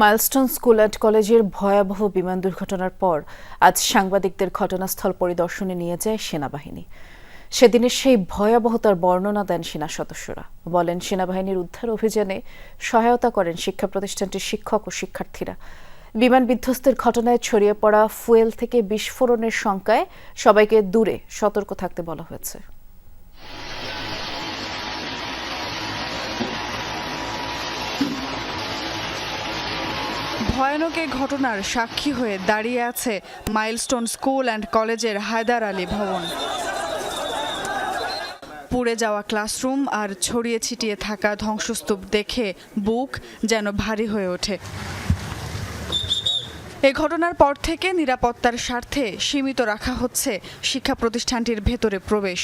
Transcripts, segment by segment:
Milestone school and কলেজের ভয়াবহ বিমান দুর্ঘটনার পর আজ সাংবাদিকদের ঘটনাস্থল পরিদর্শনে নিয়ে যায় সেনাবাহিনী। সেদিনের সেই ভয়াবহতার বর্ণনা দেন সেনা সদস্যরা। বলেন, সেনাবাহিনীর উদ্ধার অভিযানে সহায়তা করেন শিক্ষা প্রতিষ্ঠানটির শিক্ষক ও শিক্ষার্থীরা। বিমান বিধ্বস্তের ঘটনায় ছড়িয়ে পড়া ফুয়েল থেকে বিস্ফোরণের শঙ্কায় সবাইকে দূরে সতর্ক থাকতে বলা হয়েছে। ভয়ানক এই ঘটনার সাক্ষী হয়ে দাঁড়িয়ে আছে মাইলস্টোন স্কুল অ্যান্ড কলেজের হায়দার আলী ভবন। পুড়ে যাওয়া ক্লাসরুম আর ছড়িয়ে ছিটিয়ে থাকা ধ্বংসস্তূপ দেখে বুক যেন ভারী হয়ে ওঠে। এ ঘটনার পর থেকে নিরাপত্তার স্বার্থে সীমিত রাখা হচ্ছে শিক্ষা প্রতিষ্ঠানটির ভেতরে প্রবেশ।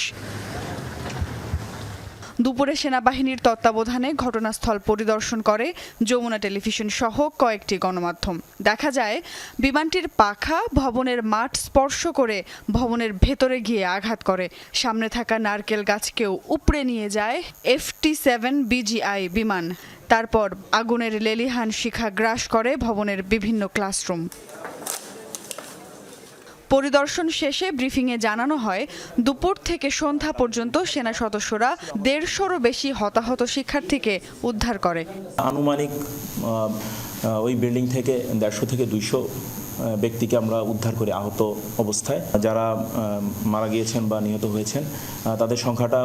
দুপুরে সেনাবাহিনীর তত্ত্বাবধানে ঘটনাস্থল পরিদর্শন করে যমুনা টেলিভিশন সহ কয়েকটি গণমাধ্যম। দেখা যায়, বিমানটির পাখা ভবনের মাঠ স্পর্শ করে ভবনের ভেতরে গিয়ে আঘাত করে। সামনে থাকা নারকেল গাছকেও উপড়ে নিয়ে যায় এফটি সেভেন বিজিআই বিমান। তারপর আগুনের লেলিহান শিখা গ্রাস করে ভবনের বিভিন্ন ক্লাসরুম। পরিদর্শন শেষে ব্রিফিংয়ে জানানো হয়, দুপুর থেকে সন্ধ্যা পর্যন্ত সেনা সদস্যরা দেড়শোরও বেশি হতাহত শিক্ষার্থীকে উদ্ধার করে। আনুমানিক ওই বিল্ডিং থেকে দেড়শো থেকে দুইশো ব্যক্তিকে আমরা উদ্ধার করি আহত অবস্থায়। যারা মারা গিয়েছেন বা নিহত হয়েছেন তাদের সংখ্যাটা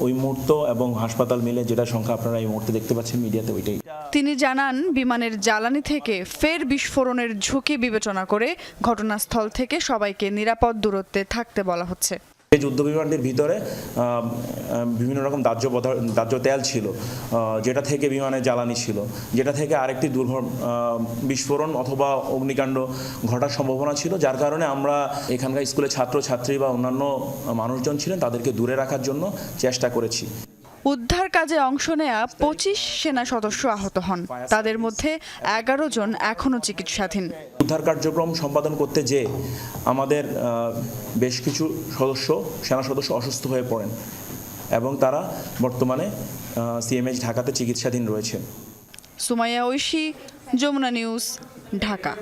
ওই মুহূর্ত এবং হাসপাতাল মিলে যেটা সংখ্যা আপনারা এই মুহূর্তে দেখতে পাচ্ছেন মিডিয়াতে ওইটাই। তিনি জানান, বিমানের জ্বালানি থেকে ফের বিস্ফোরণের ঝুঁকি বিবেচনা করে ঘটনাস্থল থেকে সবাইকে নিরাপদ দূরত্বে থাকতে বলা হচ্ছে। এই যুদ্ধ বিমানটির ভিতরে বিভিন্ন রকম দাহ্য দাহ্য তেল ছিল যেটা থেকে বিমানে জ্বালানি ছিল, যেটা থেকে আরেকটি দুর্ঘ বিস্ফোরণ অথবা অগ্নিকাণ্ড ঘটার সম্ভাবনা ছিল, যার কারণে আমরা এখানকার স্কুলের ছাত্র ছাত্রী বা অন্যান্য মানুষজন ছিলেন, তাদেরকে দূরে রাখার জন্য চেষ্টা করেছি। উদ্ধার কাজে অংশ নেয়া পঁচিশ সেনা সদস্য আহত হন। তাদের মধ্যে এগারো জন এখনও চিকিৎসাধীন। উদ্ধার কার্যক্রম সম্পাদন করতে যে আমাদের বেশ কিছু সদস্য সেনা সদস্য অসুস্থ হয়ে পড়েন এবং তারা বর্তমানে সিএমএইচ ঢাকাতে চিকিৎসাধীন রয়েছেন সুমাইয়া ঐশী যমুনা নিউজ ঢাকা।